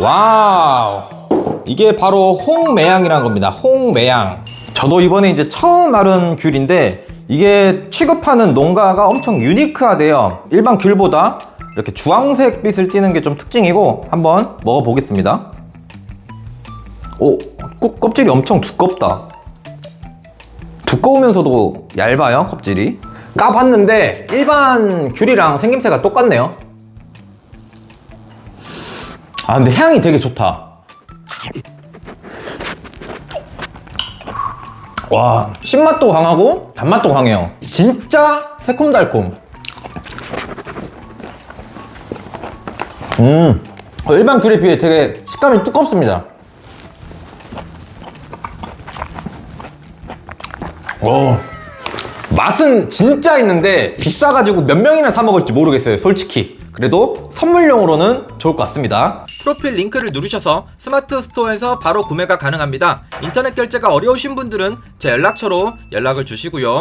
와우. 이게 바로 홍매양이라는 겁니다. 홍매양. 저도 이번에 이제 처음 마른 귤인데 이게 취급하는 농가가 엄청 유니크하대요. 일반 귤보다 이렇게 주황색 빛을 띠는 게 좀 특징이고 한번 먹어보겠습니다. 오, 꾹- 껍질이 엄청 두껍다. 두꺼우면서도 얇아요, 껍질이. 까봤는데 일반 귤이랑 생김새가 똑같네요. 아, 근데 향이 되게 좋다. 와, 신맛도 강하고 단맛도 강해요. 진짜 새콤달콤. 음, 일반 귤에 비해 되게 식감이 두껍습니다. 오, 맛은 진짜 있는데 비싸가지고 몇 명이나 사 먹을지 모르겠어요, 솔직히. 그래도 선물용으로는 좋을 것 같습니다. 프로필 링크를 누르셔서 스마트 스토어에서 바로 구매가 가능합니다. 인터넷 결제가 어려우신 분들은 제 연락처로 연락을 주시고요.